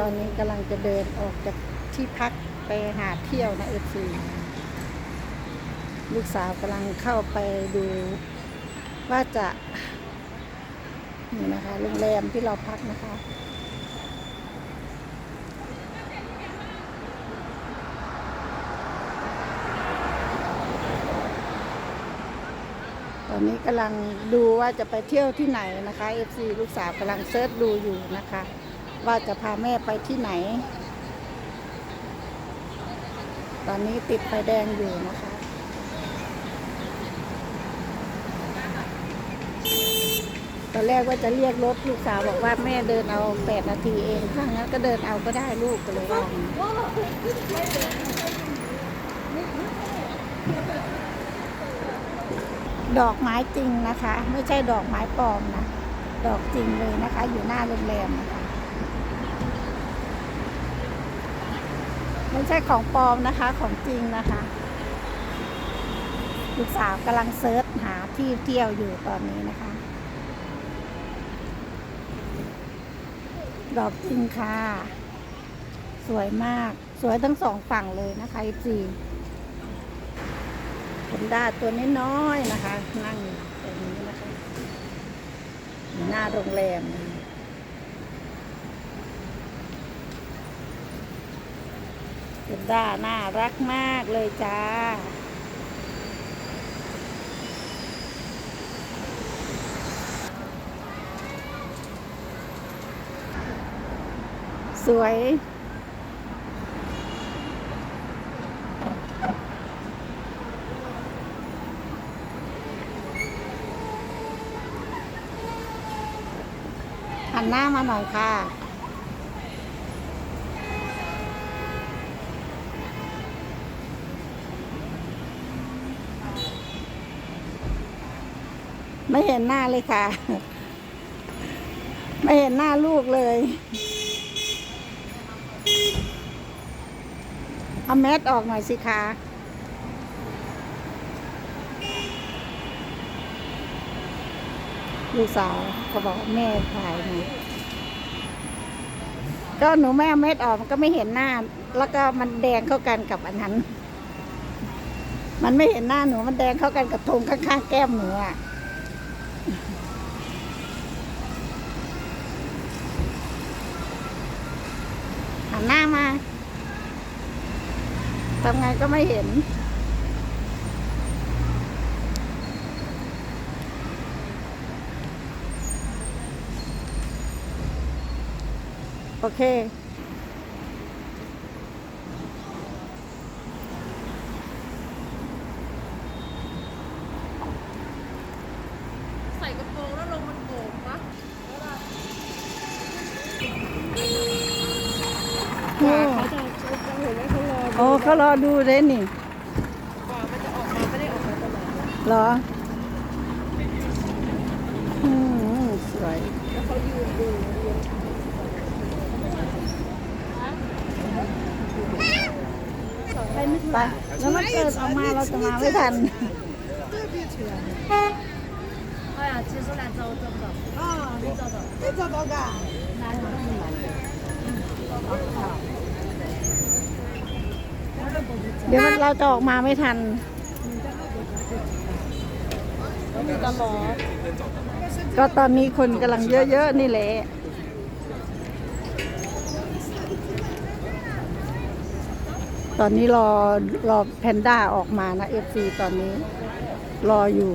ตอนนี้กำลังจะเดินออกจากที่พักไปหาเที่ยวนะเอฟซีลูกสาวกำลังเข้าไปดู ว่าจะนี่นะคะโรงแรมที่เราพักนะคะ ตอนนี้กำลังดูว่าจะไปเที่ยวที่ไหนนะคะ FC ลูกสาวกำลังเซิร์ชดูอยู่นะคะ ว่าจะพาแม่ไปที่ไหน ตอนนี้ติดไฟแดงอยู่นะคะตอนแรกว่าจะเรียกรถลูกสาวบอกว่าแม่เดินเอาแปดนาทีเองถ้างั้นก็เดินเอาก็ได้ลูกก็เลยว่าดอกไม้จริงนะคะ ไม่ใช่ดอกไม้ปลอมนะ ดอกจริงเลยนะคะ อยู่หน้าโรงแรมนะคะ ไม่ใช่ของปลอมนะคะของจริงนะคะลูกสาวกำลังเซิร์ชหาที่เที่ยวอยู่ตอนนี้นะคะ ดอกจริงค่ะ สวยมากสวยทั้งสองฝั่งเลยนะคะจีผมด้าตัวน้อยๆนะคะ นั่งอยู่ตรงนี้นะคะ หน้าโรงแรมนะ คะคุณด้าน่ารักมากเลยจ้า สวยหันหน้ามาหน่อยค่ะ ไม่เห็นหน้าเลยค่ะ ไม่เห็นหน้าลูกเลยเอาแมสออกหน่อยสิคะลูกสาวก็บอกแม่ถ่ายหนูก็หนูไม่เอาเม็ดออกมันก็ไม่เห็นหน้า แล้วก็มันแดงเข้ากันกับอันนั้น มันไม่เห็นหน้าหนูมันแดงเข้ากันกับธงข้างๆแก้มหนูอะ ทำไงก็ไม่เห็น โอเค ใส่กระโปรงแล้วลงมันโอบปะ โอ้ เขาจะจะเห็นไหมเขารอ โอ้เขารอดูเลยนี่ กว่ามันจะออกมาไม่ได้ออกมาตลอดนะ เหรออืมสวย แล้วเขายืนดูยืน ไปไม่ไปแล้วมันเกิดออกมาเราจะมาไม่ทัน 哎呀，其实来找找不到。啊，你找到？你找到噶？哪里都没有。 เ ดี๋ยวมันเราจะออกมาไม่ทันมีตลอดก็ตอนนี้คนกำลังเยอะๆนี่แหละตอนนี้รอรอแพนด้าออกมานะเอฟซีตอนนี้รออยู่